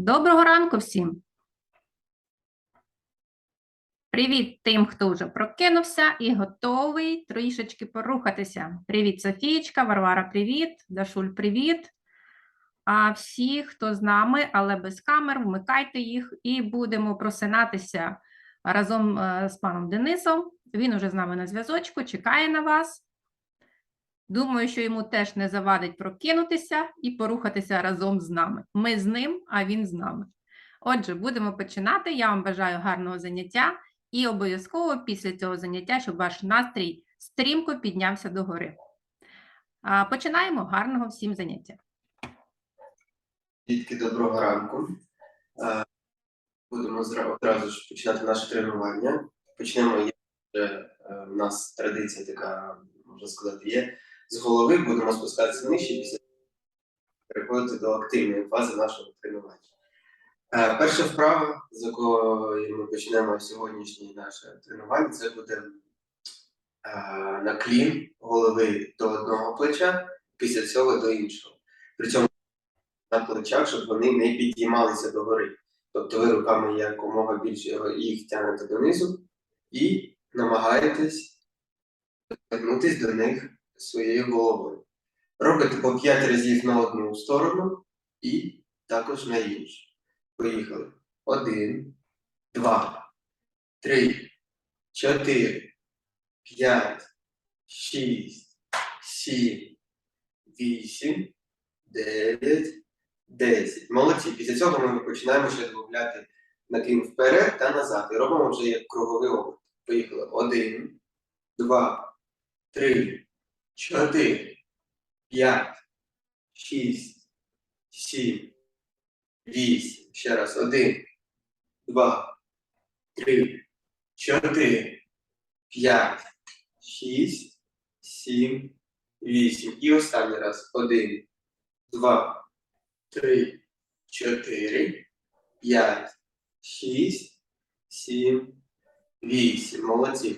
Доброго ранку всім. Привіт тим, хто вже прокинувся і готовий трішечки порухатися. Привіт, Софієчка, Варвара, привіт, Дашуль, привіт. А всі, хто з нами, але без камер, вмикайте їх і будемо просинатися разом е, з паном Денисом. Він уже з нами на зв'язочку, чекає на вас. Думаю, що йому теж не завадить прокинутися і порухатися разом з нами. Ми з ним, а він з нами. Отже, будемо починати. Я вам бажаю гарного заняття і обов'язково після цього заняття, щоб ваш настрій стрімко піднявся догори. Починаємо гарного всім заняття. Дітки, доброго ранку. Будемо одразу ж починати наше тренування. Почнемо. Вже е, нас традиція така, можна сказати, є. З голови будемо спускатися нижче після переходити до активної фази нашого тренування. Е, Перша вправа, з якої ми почнемо сьогоднішнє наше тренування, це буде е, наклін голови до одного плеча, після цього до іншого. При цьому на плечах, щоб вони не підіймалися догори. Тобто ви руками якомога більше їх тягнете донизу і намагаєтесь доторкнутися до них своєю головою. Робите по 5 разів на одну сторону і також на іншу. Поїхали. Один, два, три, чотири, п'ять, шість, сім, вісім, дев'ять, 10. Молодці. Після цього ми починаємо ще додати наклін вперед та назад. І робимо вже як круговий оберт. Поїхали. 1, 2, 3, 4, 5, 6, 7, 8. Ще раз. 1, 2, 3, 4, 5, 6, 7, 8. І останній раз. 1, 2, три, чотири, п'ять, шість, сім, вісім. Молодці.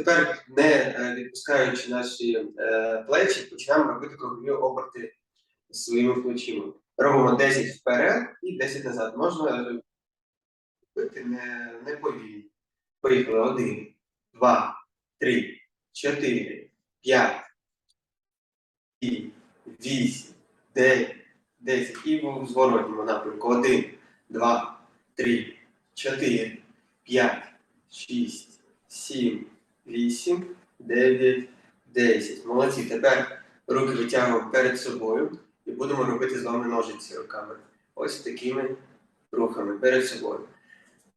Тепер, не е, відпускаючи наші е, плечі, починаємо робити кругові оберти своїми плечима. Робимо 10 вперед і 10 назад. Можна робити не, не повільно. Поїхали. Один, два, три, чотири, п'ять, сім, вісім, дев'ять. 10 і в зворотньому напрямку. 1, 2, 3, 4, 5, 6, 7, 8, 9, 10. Молодці. Тепер руки витягуємо перед собою і будемо робити з вами ножиці руками. Ось такими рухами перед собою.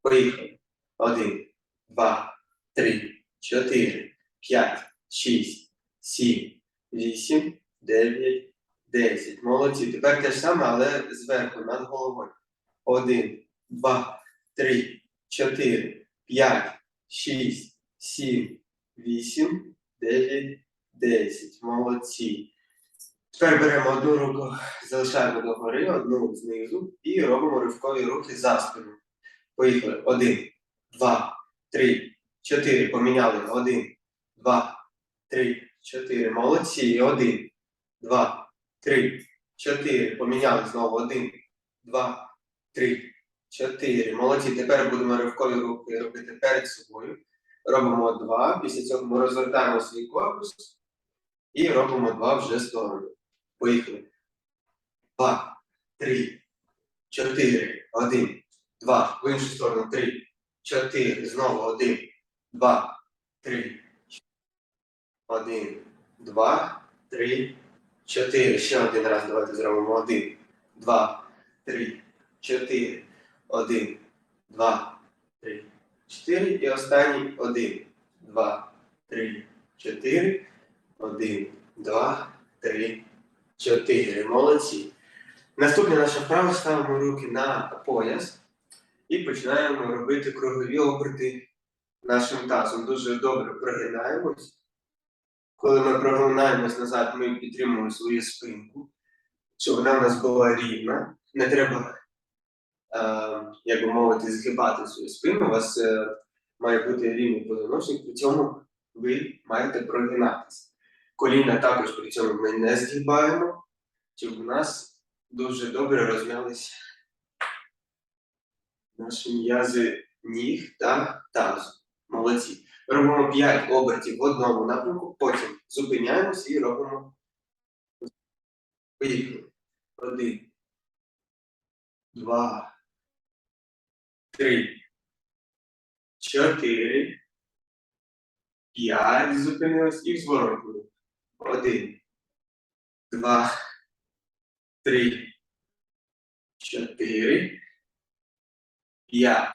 Поїхали. 1, 2, 3, 4, 5, 6, 7, 8, 9, 10. Молодці. Тепер те ж саме, але зверху над головою. 1, 2, 3, 4, 5, 6, 7, 8, 9, 10. Молодці. Тепер беремо одну руку, залишаємо догори, одну знизу і робимо ривкові рухи за спину. Поїхали. 1, 2, 3, 4. Поміняли. 1, 2, 3, 4. Молодці. 1, 2, три, чотири. Поміняли знову. Один, два, три, чотири. Молодці. Тепер будемо ривкові рухи робити перед собою. Робимо два. Після цього ми розвертаємо свій корпус і робимо два вже сторони. Поїхали. Два, три, чотири, один, два. В іншу сторону. Три, чотири. Знову один, два, три. Один, два, три, Чотири. Ще один раз давайте зробимо. Один, два, три, чотири. Один, два, три, чотири. І останній один, два, три, чотири. Один, два, три, чотири. Молодці. Наступна наша вправа ставимо руки на пояс і починаємо робити кругові оберти нашим тазом. Дуже добре прогинаємось. Коли ми прогинаємось назад, ми підтримуємо свою спинку, щоб вона в нас була рівна. Не треба, як би мовити, згибати свою спину. У вас е, має бути рівний позвоночник, при цьому ви маєте прогинатися. Коліна також при цьому ми не згибаємо, щоб у нас дуже добре розм'ялися наші м'язи ніг та тазу. Молодці. Робимо 5 обертів в одному напрямку, потім зупиняємося і робимо. Поїхали. Один. Два. Три. Чотири. П'ять. Зупинились і в зворотню. Один. Два. Три. Чотири. П'ять.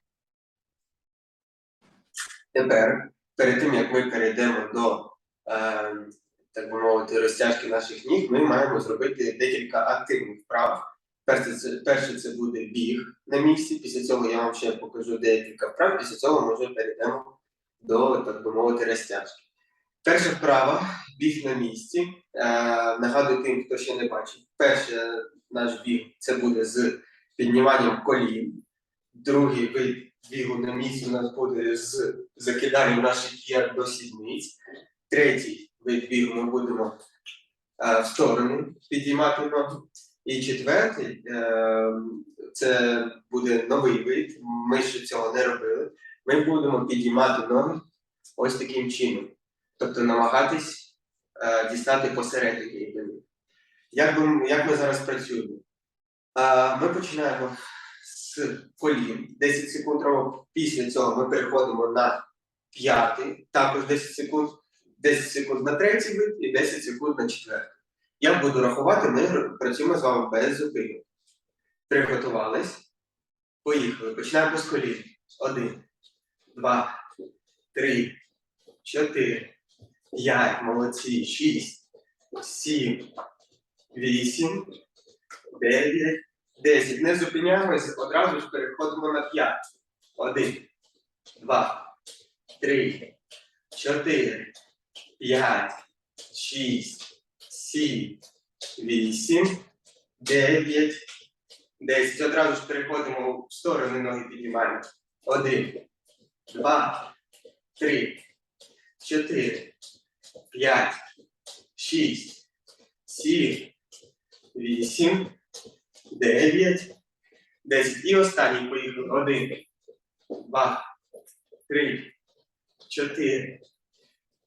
Тепер, перед тим як ми перейдемо до, е, так би мовити, розтяжки наших ніг, ми маємо зробити декілька активних вправ. Перше це, перше це буде біг на місці. Після цього я вам ще покажу декілька вправ. Після цього ми вже перейдемо до, так би мовити, розтяжки. Перша вправа біг на місці. Е, нагадую тим, хто ще не бачив. Перший наш біг це буде з підніманням колін. Другий вид бігу на місці у нас буде з закиданням наших кір до сідниць. Третій вид бігу ми будемо е, в сторони підіймати ноги. І четвертий е, це буде новий вид. Ми ще цього не робили. Ми будемо підіймати ноги ось таким чином. Тобто намагатись е, дістати посередині їх. Як, би, як ми зараз працюємо? Е, ми починаємо з колін 10 секунд робимо. Після цього ми переходимо на п'ятий, також 10 секунд, 10 секунд на третій вид і 10 секунд на четвертий. Я буду рахувати, ми працюємо з вами без зупинок. Приготувались. Поїхали. Починаємо з колін. Один, два, три, чотири, п'ять, молодці, шість, сім, вісім, дев'ять, десять. Не зупиняємось, одразу ж переходимо на п'ять. Один, два, три, чотири, п'ять, шість, сім, вісім, дев'ять, десять. Одразу ж переходимо в сторони ноги піднімаємо. Один, два, три, чотири, п'ять, шість, сім, вісім, дев'ять, десять. І останній поїхали. Один, два, три, чотири,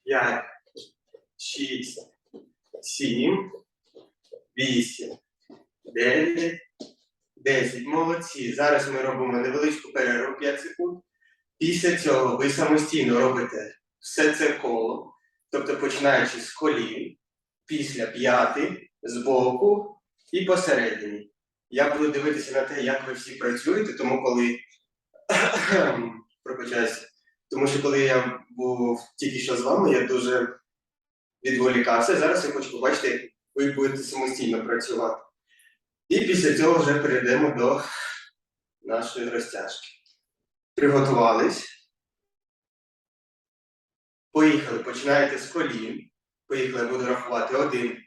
п'ять, шість, сім, вісім, дев'ять, десять. Молодці. Зараз ми робимо невеличку перерву 5 секунд. Після цього ви самостійно робите все це коло, тобто починаючи з колін, після п'яти, збоку і посередині. Я буду дивитися на те, як ви всі працюєте, тому коли пробачаюся, тому що коли я був тільки що з вами, я дуже відволікався. Зараз я хочу побачити, як ви будете самостійно працювати. І після цього вже перейдемо до нашої розтяжки. Приготувались. Поїхали. Починаєте з колін. Поїхали, буду рахувати. Один,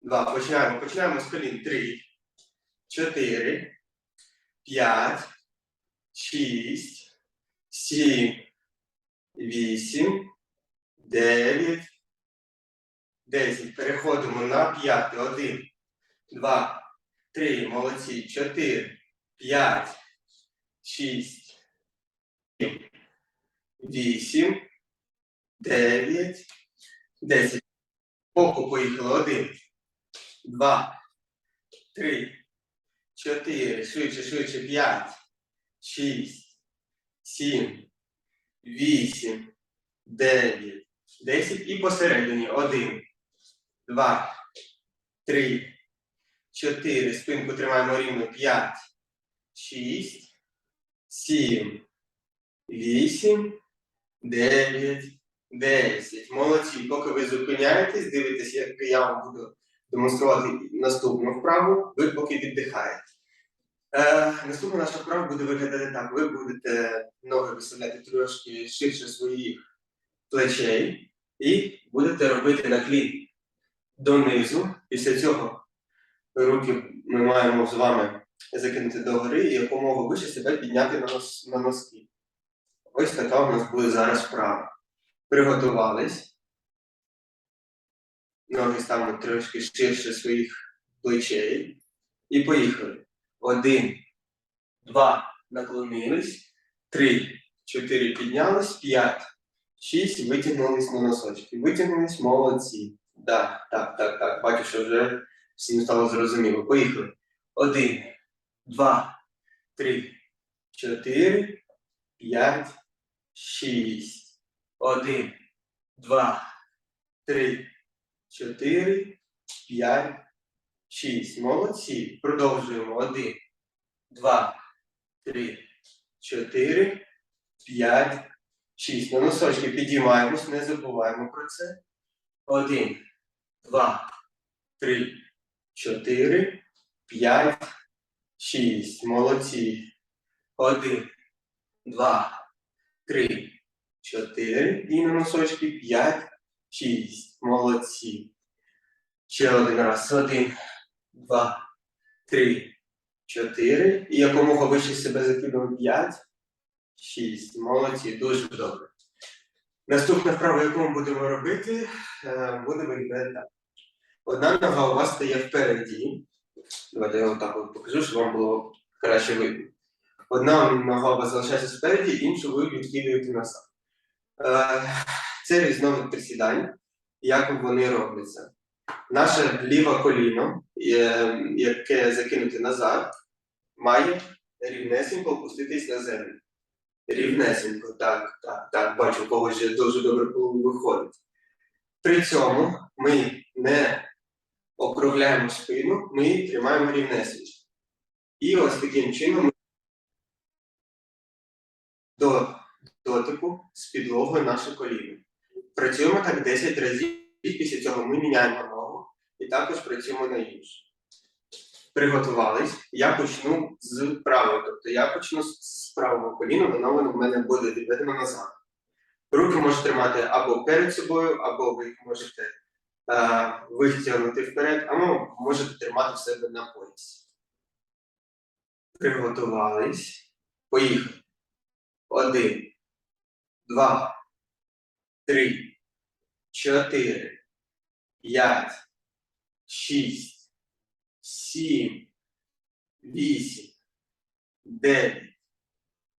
два. Починаємо. Починаємо з колін. Три, чотири, п'ять, шість, сім, вісім, дев'ять, десять. Переходимо на п'яте. Один, два, три. Молодці. Чотири, п'ять, шість, сім, вісім, дев'ять, десять. Боку поїхали. Один, два, три, чотири. Швидше, швидше. П'ять, шість, сім, вісім, дев'ять, десять. І посередині. Один, два, три, чотири. Спинку тримаємо рівно. П'ять, шість, сім, вісім, дев'ять, десять. Молодці. Поки ви зупиняєтесь, дивитесь, як я вам буду демонструвати наступну вправу, ви поки віддихаєте. Е, наступна наша вправа буде виглядати так. Ви будете ноги виставляти трошки ширше своїх плечей і будете робити наклін донизу. Після цього руки ми маємо з вами закинути догори і якомога вище себе підняти на, нос, на носки. Ось така у нас буде зараз вправа. Приготувались. Ноги ставимо трошки ширше своїх плечей. І поїхали. Один, два. наклонились. Три, чотири, піднялись, п'ять, шість, витягнулись на носочки. Витягнулись, молодці. Да, так, так, так. Бачу, що вже всім стало зрозуміло. Поїхали. Один, два, три, чотири, п'ять, шість. Один, два, три, чотири, п'ять, шість. Молодці. Продовжуємо. Один, два, три, чотири, п'ять, шість. На носочки підіймаємось, не забуваємо про це. Один, два, три, чотири, п'ять, шість. Молодці. Один, два, три, чотири. І на носочки п'ять, шість. Молодці. Ще один раз. Один, два, три, чотири. І якомога вище себе закидуємо п'ять, шість. Молодці. Дуже добре. Наступна вправа, яку ми будемо робити, е, буде виглядати так. Одна нога у вас стає впереді. Давайте я отак от покажу, щоб вам було краще видно. Одна нога у вас залишається спереді, іншу ви відкидуєте назад. Е, Це різновид присідань. Як вони робляться? Наше ліве коліно, е, яке закинуте назад, має рівнесенько опуститись на землю. Рівнесенько, так, так, так, бачу, когось вже дуже добре виходить. При цьому ми не округляємо спину, ми тримаємо рівнесенько. І ось таким чином до дотику з підлогою наше коліно. Працюємо так 10 разів, після цього ми міняємо ногу і також працюємо на іншу. Приготувались. Я почну з правої. Тобто я почну з- правого коліна, воно в мене буде відведено назад. Руки можете тримати або перед собою, або ви їх можете е, витягнути вперед, або можете тримати в себе на поясі. Приготувались. Поїхали. Один, два, три, чотири, п'ять, шість, сім, вісім, дев'ять,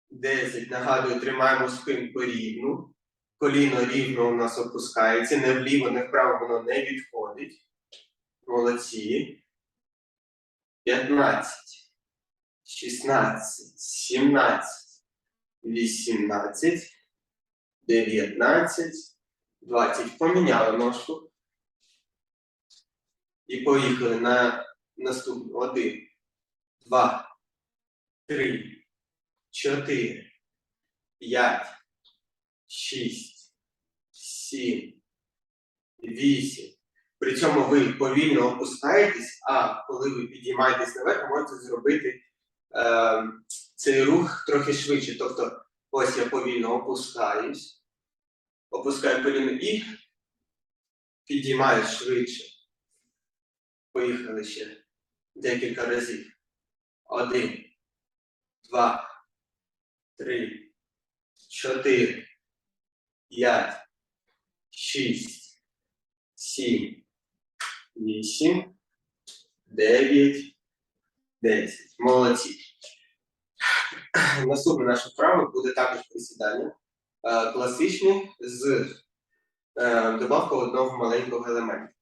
десять. Нагадую, тримаємо спинку рівну. Коліно рівно у нас опускається, не вліво, не вправо воно не відходить. Молодці. 15, 16, 17, 18, 19, 20. Поміняли ножку. І поїхали на наступну. Один, два, три, чотири, п'ять, шість, сім, вісім. При цьому ви повільно опускаєтесь, а коли ви підіймаєтесь наверх, можете зробити е, цей рух трохи швидше. Тобто, ось я повільно опускаюсь, опускаю коліно і підіймаюсь швидше. Поїхали ще декілька разів. Один, два, три, чотири, п'ять, шість, сім, вісім, дев'ять, десять. Молодці. Наступна наша вправа буде також присідання. Е, Класичні з е, добавкою одного маленького елементу.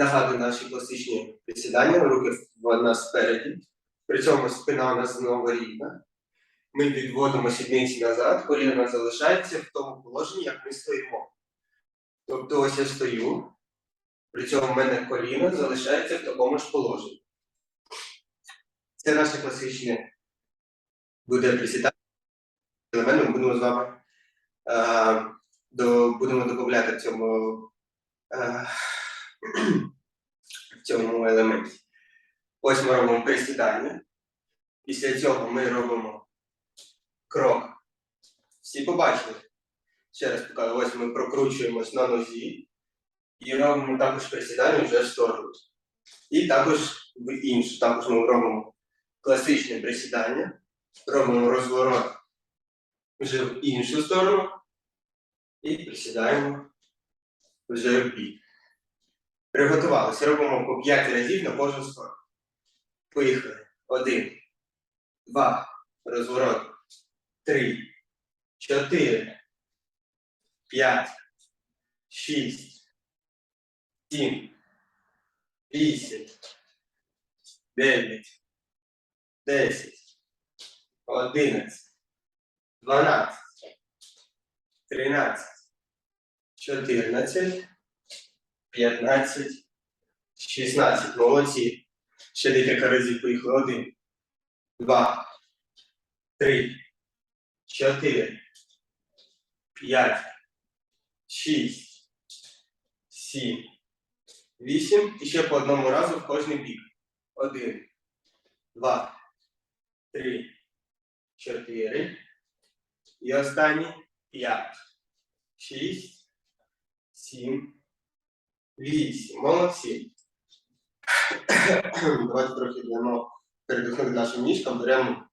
Нагадую наші класичні присідання, руки в нас спереді, при цьому спина у нас знову рівна. Ми відводимо сідниці назад, коліна залишається в тому положенні, як ми стоїмо. Тобто ось я стою, при цьому в мене коліно залишається в такому ж положенні. Це наше класичне буде присідання. Ми будемо з вами е, до, будемо додати цьому, е, в цьому елементі. Ось ми робимо присідання. Після цього ми робимо крок. Всі побачили. Ще раз покажу, ось ми прокручуємось на нозі і робимо також присідання вже в сторону. І також в іншу. Також ми робимо класичне присідання, робимо розворот вже в іншу сторону і присідаємо вже в бік. Приготувалися. Робимо по 5 разів на кожну сторону. Поїхали. Один, два, розворот, три, чотири, п'ять, шість, сім, вісім, дев'ять, десять, одинадцять, дванадцять, тринадцять, чотирнадцять, п'ятнадцять, шістнадцять. Молодці. Ще декілька разів поїхали. Один, два, три, чотири, п'ять, шість, сім, вісім. І ще по одному разу в кожний бік. Один, два, три, чотири. І останній п'ять, шість, сім, вісім. Молодці. Давайте трохи йдемо передихнути нашим ніжкам, беремо,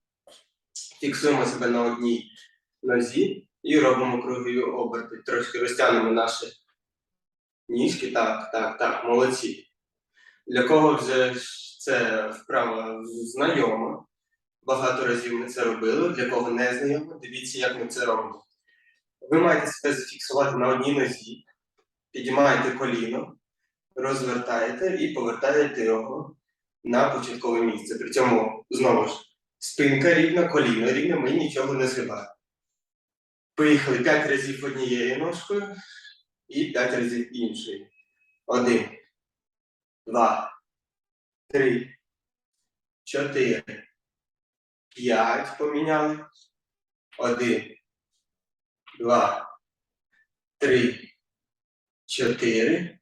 фіксуємо себе на одній нозі і робимо кругові оберти. Трошки розтягнемо наші ніжки. Так, так, так, молодці. Для кого вже це вправа знайома, багато разів ми це робили, для кого не знайомо, дивіться, як ми це робимо. Ви маєте себе зафіксувати на одній нозі, підіймаєте коліно, розвертаєте і повертаєте його на початкове місце. При цьому знову ж спинка рівна, коліно рівне, ми нічого не згибаємо. Поїхали 5 разів однією ножкою і 5 разів іншою. Один, два, три, чотири, п'ять поміняли. Один, два, три, чотири,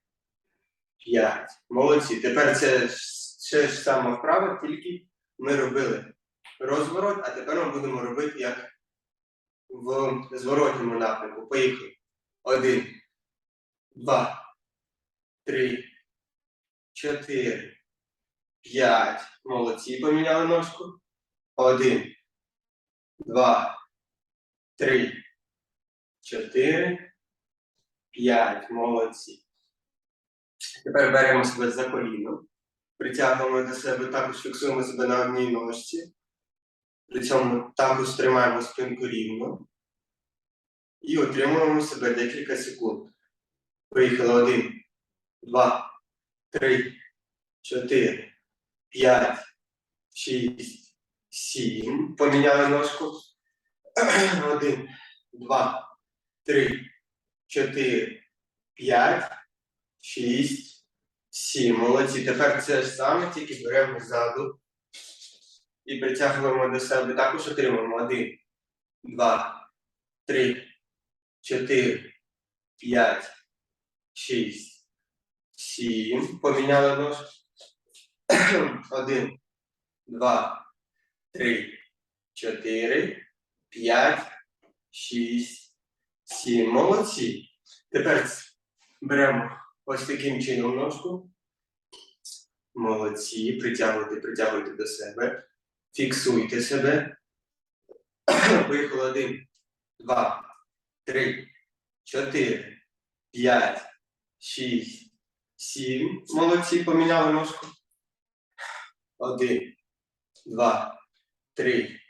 п'ять. Молодці. Тепер це ще ж сама вправа, тільки ми робили розворот, а тепер ми будемо робити як в зворотньому напрямку. Поїхали. Один, два, три, чотири, п'ять. Молодці. Поміняли ножку. Один, два, три, чотири, п'ять. Молодці. Тепер беремо себе за коліно, притягуємо до себе, також фіксуємо себе на одній ножці. При цьому також тримаємо спинку рівно і отримуємо себе декілька секунд. Поїхали один, два, три, чотири, п'ять, шість, сім. Поміняли ножку. Один, два, три, 4, 5, 6, 7. Молодці. Тепер це ж саме, тільки беремо ззаду. І притягуємо до себе. Також отримуємо 1, 2, 3, 4, 5, 6, 7. Поміняли нож. 1, 2, 3, 4, 5, 6. Всі молодці. Тепер беремо ось таким чином ножку. Молодці. Притягуйте, притягуйте до себе. Фіксуйте себе. Поїхали один, два, три, чотири, п'ять, шість, сім. Молодці. Поміняли ножку. Один, два, три,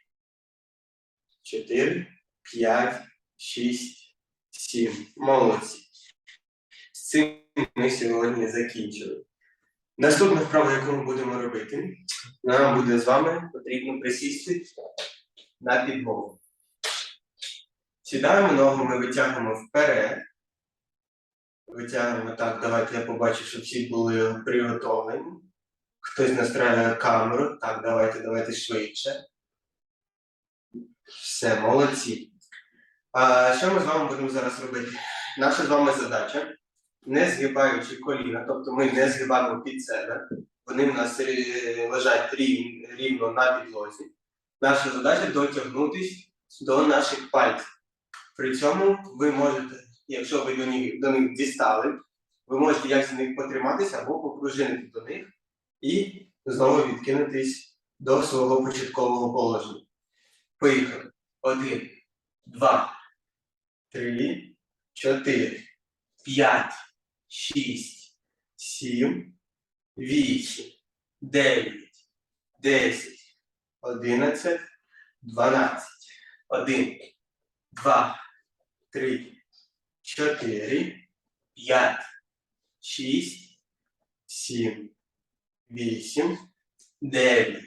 чотири, п'ять, шість сім. Молодці. З цим ми сьогодні закінчили. Наступна вправа, яку ми будемо робити, нам буде з вами потрібно присісти на підлогу. Сідаємо ногу, ми витягуємо вперед. Витягуємо так, давайте я побачу, щоб всі були приготовлені. Хтось настраює камеру. Так, давайте, давайте швидше. Все, молодці. Що ми з вами будемо зараз робити? Наша з вами задача, не згибаючи коліна, тобто ми не згибаємо під себе, вони в нас е, лежать рівно на підлозі. Наша задача дотягнутись до наших пальців. При цьому ви можете, якщо ви до них, до них дістали, ви можете як за них потриматися або попружинити до них і знову відкинутись до свого початкового положення. Поїхали. Один, два, три, чотири, п'ять, шість, сім, вісім, дев'ять, десять, одинадцять, дванадцять, Один, два, три, чотири, п'ять, шість, сім, вісім, дев'ять,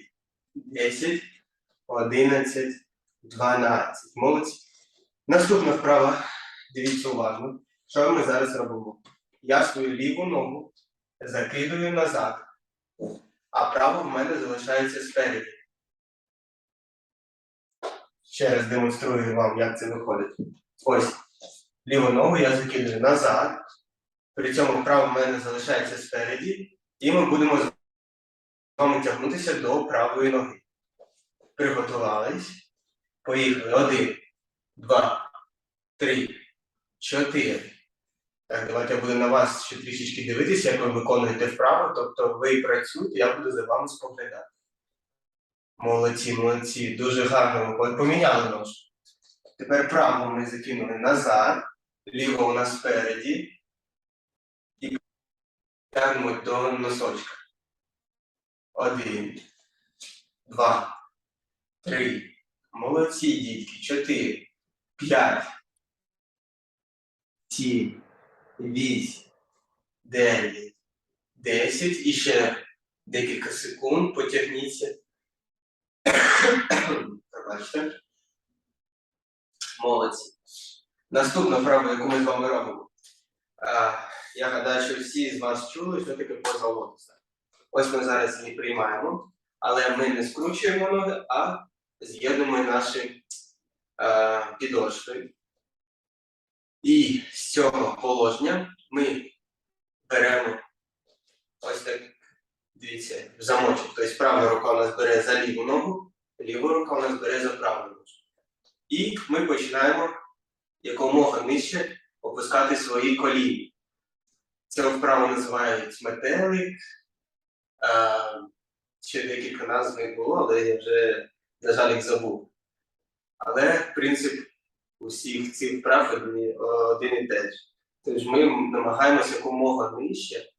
десять, одинадцять, дванадцять. Молодці. Наступна вправа. Дивіться уважно. Що ми зараз робимо? Я свою ліву ногу закидую назад, а права в мене залишається спереді. Ще раз демонструю вам, як це виходить. Ось. Ліву ногу я закидую назад. При цьому права в мене залишається спереді, і ми будемо з вами тягнутися до правої ноги. Приготувались. Поїхали. Один, два, три, чотири. Так, давайте я буду на вас ще трішечки дивитися, як ви виконуєте вправу. Тобто ви працюєте, я буду за вами споглядати. Молодці, молодці. Дуже гарно ви поміняли нож. Тепер праву ми закинули назад, ліво у нас спереді. І тягнемо до носочка. Один, два, три. Молодці, дітки. Чотири, п'ять, сім, вісім, дев'ять, десять. І ще декілька секунд потягніться. Пробачте. Молодці. Наступна вправа, яку ми з вами робимо. А, я гадаю, що всі з вас чули, що таке поза. Ось ми зараз її приймаємо, але ми не скручуємо ноги, а з'єднуємо наші е. І з цього положення ми беремо ось так, дивіться, замочок. Тобто права рука у нас бере за ліву ногу, ліва рука у нас бере за праву ногу. І ми починаємо якомога нижче опускати свої коліни. Це вправо називають метелик. Е, ще декілька назв не було, але я вже, на жаль, їх забув. Але принцип усіх цих вправ один, один і те ж. Тож ми намагаємося якомога нижче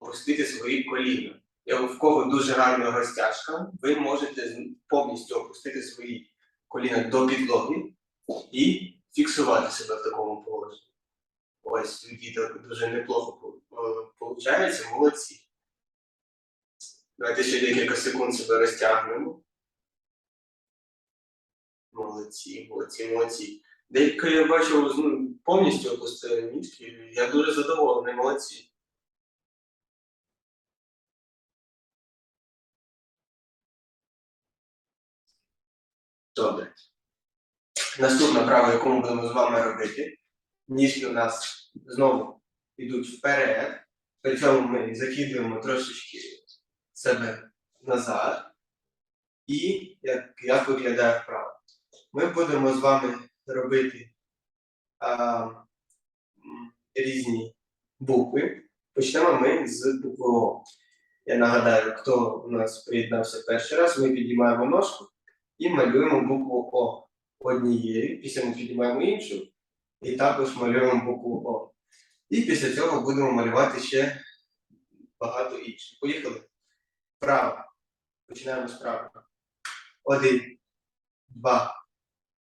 опустити свої коліна. Я в кого дуже гарна розтяжка, ви можете повністю опустити свої коліна до підлоги і фіксувати себе в такому положенні. Ось у діток дуже неплохо виходить, молодці. Давайте ще декілька секунд себе розтягнемо. Молодці, молодці, молодці. Деякі я бачив, ну, повністю опустили ніжки. Я дуже задоволений, молодці. Добре. Наступна права, яку ми будемо з вами робити. Ніжки у нас знову йдуть вперед. При цьому ми закидуємо трошечки себе назад. І як, як виглядає вправа? Ми будемо з вами робити а, різні букви. Почнемо ми з букви О. Я нагадаю, хто у нас приєднався перший раз, ми підіймаємо ножку і малюємо букву О однією, після ми підіймаємо іншу, і також малюємо букву О. І після цього будемо малювати ще багато інших. Поїхали. Право. Починаємо з права. Один, два,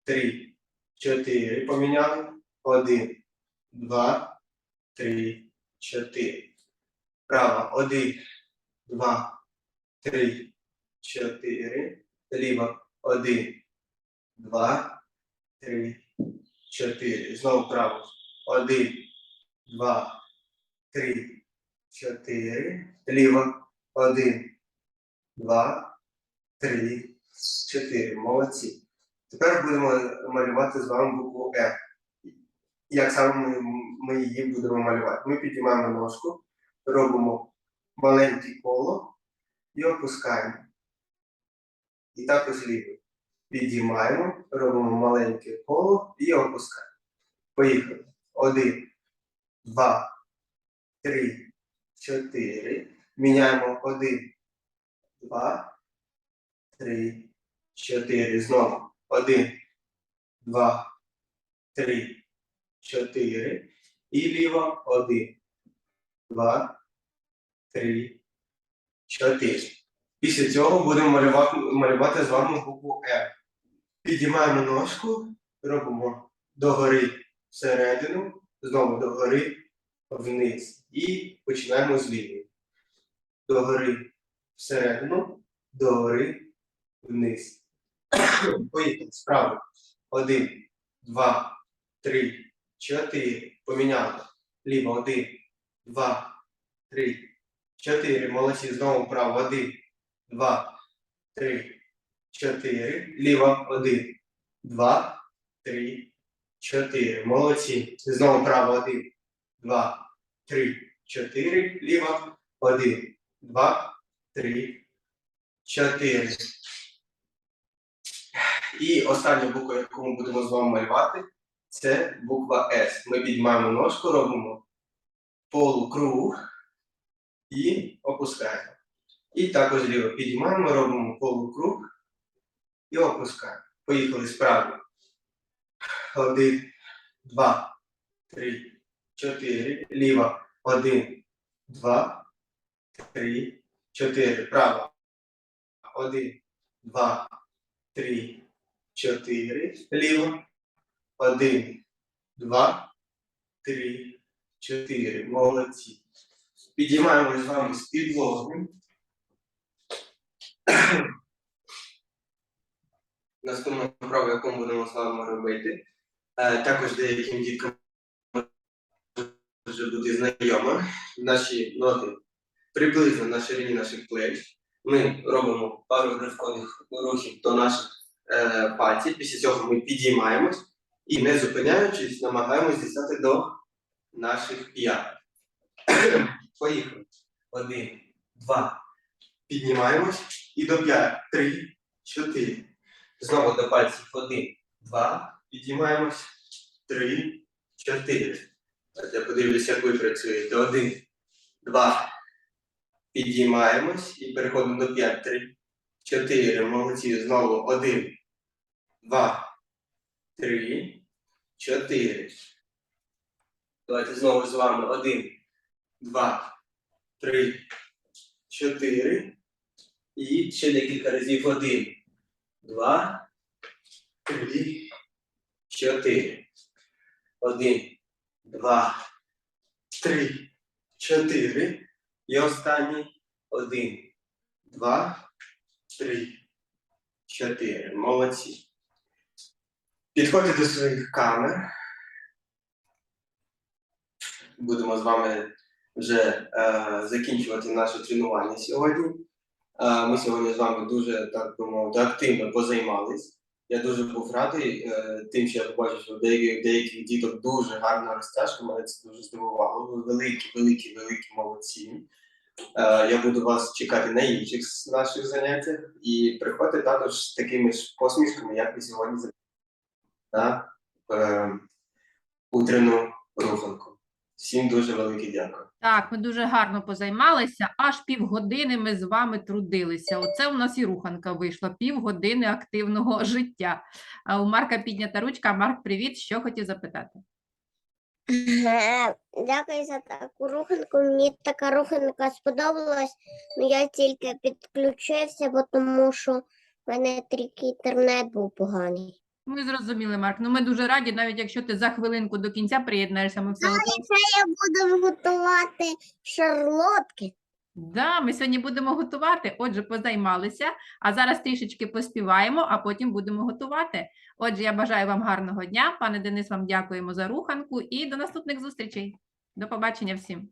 три, чотири. Поміняли. Один, два, три, чотири. Право. Один, два, три, чотири. Ліво. Один, два, три, чотири. Знову право. Один, два, три, чотири. Ліво. Один, два, три, чотири. Молодці. Тепер будемо малювати з вами букву Р. Як саме ми, ми її будемо малювати? Ми підіймаємо ножку, робимо маленьке коло і опускаємо. І також лівий. Підіймаємо, робимо маленьке коло і опускаємо. Поїхали. Один, два, три, чотири. Міняємо один, два, три, чотири. Знову. Один, два, три, чотири. І ліво. Один, два, три, чотири. Після цього будемо малювати, малювати з вами букву Р. Підіймаємо ножку, робимо догори всередину, знову догори вниз. І починаємо з лівої. Догори всередину, догори вниз. Поїхали. Справа. Один, два, три, чотири. Поміняли. Ліво. Один, два, три, чотири. Молодці. Знову вправо. Один, два, три, чотири. Ліво. Один, два, три, чотири. Молодці. Знову право. Один, два, три, чотири. Ліво. Один, два, три, чотири. І остання буква, яку ми будемо з вами малювати, це буква С. Ми піднімаємо ножку, робимо полукруг і опускаємо. І також ліво піднімаємо, робимо полукруг і опускаємо. Поїхали справа. Один, два, три, чотири. Ліво. Один, два, три, чотири. Право. Один, два, три, чотири. Ліво. Один, два, три, чотири. Молодці. Підіймаємо з вами з підлоги. Наступна вправа, яку будемо з вами робити. Е, також деяким діткам може бути знайомо. Наші ноги приблизно на ширині наших плеч. Ми робимо пару ривкових рухів до наших е, пальців. Після цього ми підіймаємось і, не зупиняючись, намагаємось дістати до наших п'ят. Поїхали. Один, два. Піднімаємось і до п'ять. Три, чотири. Знову до пальців. Один, два. Підіймаємось. Три, чотири. От Я подивлюся, як ви працюєте. Один, два. Підіймаємось і переходимо до п'ять. Три, чотири. Молодці. Знову один, два, три, чотири. Давайте знову з вами. Один, два, три, чотири. І ще декілька разів. Один, два, три, чотири. Один, два, три, чотири. І останній. Один, два, три, чотири. Молодці. Підходьте до своїх камер. Будемо з вами вже е, закінчувати наше тренування сьогодні. Е, ми сьогодні з вами дуже так би мовити активно позаймались. Я дуже був радий е, тим, що я побачив, що деяких, деяких діток дуже гарна розтяжка. Мене це дуже здивувало. Ви великі, великі, великі молодці. Е, я буду вас чекати на інших наших заняттях і приходьте також з такими ж посмішками, як ви сьогодні на е, утренню руханку. Всім дуже велике дякую. Так, ми дуже гарно позаймалися, аж півгодини ми з вами трудилися. Оце у нас і руханка вийшла, півгодини активного життя. А у Марка піднята ручка. Марк, привіт, що хотів запитати? Е, Дякую за таку руханку. Мені така руханка сподобалась, але я тільки підключився, бо тому що в мене трішки інтернет був поганий. Ми зрозуміли, Марк. Ну ми дуже раді, навіть якщо ти за хвилинку до кінця приєднаєшся, ми все одно. Я буду готувати шарлотки. Да, ми сьогодні будемо готувати. Отже, позаймалися, а зараз трішечки поспіваємо, а потім будемо готувати. Отже, я бажаю вам гарного дня. Пане Денис, вам дякуємо за руханку і до наступних зустрічей. До побачення всім.